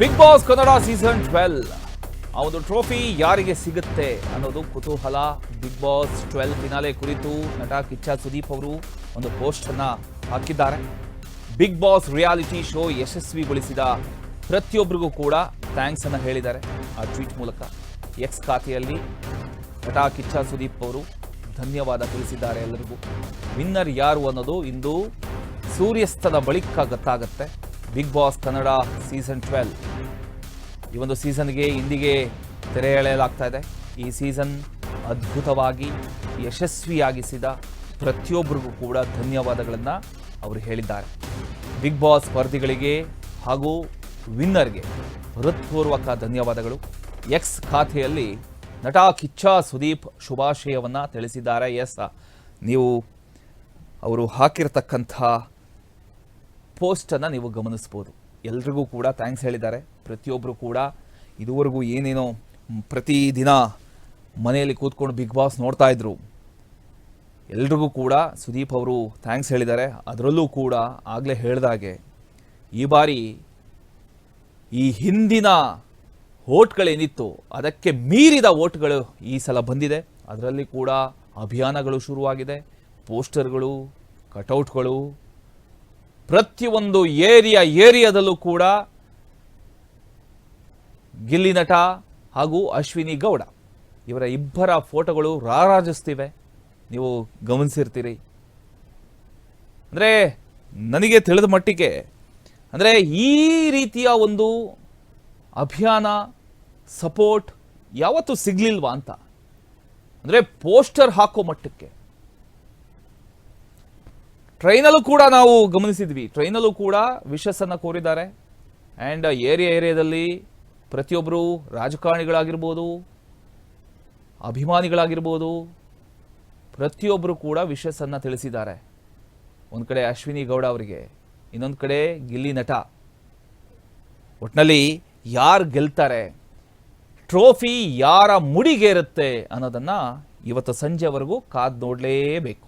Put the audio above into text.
Bigg Boss Kannada season twelve ಆ trophy ಯಾರಿಗೆ ಸಿಗುತ್ತೆ ಅನ್ನೋದು ಕುತೂಹಲ. ಬಿಗ್ ಬಾಸ್ ಟ್ವೆಲ್ ಫಿನಾಲೆ ಕುರಿತು ನಟ ಕಿಚ್ಚ ಸುದೀಪ್ ಅವರು ಒಂದು ಪೋಸ್ಟ್ ಅನ್ನ ಹಾಕಿದ್ದಾರೆ. ಬಿಗ್ ಬಾಸ್ ರಿಯಾಲಿಟಿ ಶೋ ಯಶಸ್ವಿಗೊಳಿಸಿದ ಪ್ರತಿಯೊಬ್ಬರಿಗೂ ಕೂಡ ಥ್ಯಾಂಕ್ಸ್ ಅನ್ನ ಹೇಳಿದ್ದಾರೆ ಆ ಟ್ವೀಟ್ ಮೂಲಕ. ಎಕ್ಸ್ ಖಾತೆಯಲ್ಲಿ ನಟ ಕಿಚ್ಚ ಸುದೀಪ್ ಅವರು ಧನ್ಯವಾದ ತಿಳಿಸಿದ್ದಾರೆ ಎಲ್ಲರಿಗೂ. ವಿನ್ನರ್ ಯಾರು ಅನ್ನೋದು ಇಂದು ಸೂರ್ಯಾಸ್ತದ ಬಳಿಕ ಗೊತ್ತಾಗುತ್ತೆ. Bigg Boss Kannada season twelve. ಈ ಒಂದು ಸೀಸನ್ಗೆ ಇಂದಿಗೆ ತೆರೆ ಎಳೆಯಲಾಗ್ತಾ ಇದೆ. ಈ ಸೀಸನ್ ಅದ್ಭುತವಾಗಿ, ಯಶಸ್ವಿಯಾಗಿಸಿದ ಪ್ರತಿಯೊಬ್ಬರಿಗೂ ಕೂಡ ಧನ್ಯವಾದಗಳನ್ನು ಅವರು ಹೇಳಿದ್ದಾರೆ. ಬಿಗ್ ಬಾಸ್ ಸ್ಪರ್ಧಿಗಳಿಗೆ ಹಾಗೂ ವಿನ್ನರ್ಗೆ ಹೃತ್ಪೂರ್ವಕ ಧನ್ಯವಾದಗಳು. ಎಕ್ಸ್ ಖಾತೆಯಲ್ಲಿ ನಟ ಕಿಚ್ಚ ಸುದೀಪ್ ಶುಭಾಶಯವನ್ನು ತಿಳಿಸಿದ್ದಾರೆ. ಎಸ್, ನೀವು ಅವರು ಹಾಕಿರತಕ್ಕಂಥ ಪೋಸ್ಟನ್ನು ನೀವು ಗಮನಿಸ್ಬೋದು. ಎಲ್ರಿಗೂ ಕೂಡ ಥ್ಯಾಂಕ್ಸ್ ಹೇಳಿದ್ದಾರೆ. ಪ್ರತಿಯೊಬ್ಬರು ಕೂಡ ಇದುವರೆಗೂ ಏನೇನೋ ಪ್ರತಿದಿನ ಮನೆಯಲ್ಲಿ ಕೂತ್ಕೊಂಡು ಬಿಗ್ ಬಾಸ್ ನೋಡ್ತಾ ಇದ್ರು. ಎಲ್ರಿಗೂ ಕೂಡ ಸುದೀಪ್ ಅವರು ಥ್ಯಾಂಕ್ಸ್ ಹೇಳಿದ್ದಾರೆ. ಅದರಲ್ಲೂ ಕೂಡ ಆಗಲೇ ಹೇಳಿದಾಗೆ ಈ ಬಾರಿ ಈ ಹಿಂದಿನ ಓಟ್ಗಳೇನಿತ್ತು ಅದಕ್ಕೆ ಮೀರಿದ ಓಟ್ಗಳು ಈ ಸಲ ಬಂದಿದೆ. ಅದರಲ್ಲಿ ಕೂಡ ಅಭಿಯಾನಗಳು ಶುರುವಾಗಿದೆ. ಪೋಸ್ಟರ್ಗಳು, ಕಟೌಟ್ಗಳು ಪ್ರತಿಯೊಂದು ಏರಿಯಾ ಏರಿಯಾದಲ್ಲೂ ಕೂಡ ಗಿಲ್ಲಿ ನಟ ಹಾಗೂ ಅಶ್ವಿನಿ ಗೌಡ ಇವರ ಇಬ್ಬರ ಫೋಟೋಗಳು ರಾರಾಜಿಸ್ತಿವೆ. ನೀವು ಗಮನಿಸಿರ್ತೀರಿ. ಅಂದರೆ ನನಗೆ ತಿಳಿದ ಮಟ್ಟಿಗೆ, ಅಂದರೆ ಈ ರೀತಿಯ ಒಂದು ಅಭಿಯಾನ, ಸಪೋರ್ಟ್ ಯಾವತ್ತೂ ಸಿಗ್ಲಿಲ್ವಾ ಅಂತ? ಅಂದರೆ ಪೋಸ್ಟರ್ ಹಾಕೋ ಮಟ್ಟಕ್ಕೆ ಟ್ರೈನಲ್ಲೂ ಕೂಡ ನಾವು ಗಮನಿಸಿದ್ವಿ. ಟ್ರೈನಲ್ಲೂ ಕೂಡ ವಿಶಸ್ಸನ್ನು ಕೋರಿದ್ದಾರೆ. ಆ್ಯಂಡ್ ಏರಿಯಾ ಏರಿಯಾದಲ್ಲಿ ಪ್ರತಿಯೊಬ್ಬರು ರಾಜಕಾರಣಿಗಳಾಗಿರ್ಬೋದು, ಅಭಿಮಾನಿಗಳಾಗಿರ್ಬೋದು ಪ್ರತಿಯೊಬ್ಬರು ಕೂಡ ವಿಶಸ್ಸನ್ನು ತಿಳಿಸಿದ್ದಾರೆ. ಒಂದು ಕಡೆ ಅಶ್ವಿನಿ ಗೌಡ ಅವರಿಗೆ, ಇನ್ನೊಂದು ಕಡೆ ಗಿಲ್ಲಿ ನಟ. ಒಟ್ಟಿನಲ್ಲಿ ಯಾರು ಗೆಲ್ತಾರೆ, ಟ್ರೋಫಿ ಯಾರ ಮುಡಿಗೇರುತ್ತೆ ಅನ್ನೋದನ್ನು ಇವತ್ತು ಸಂಜೆವರೆಗೂ ಕಾದು ನೋಡಲೇಬೇಕು.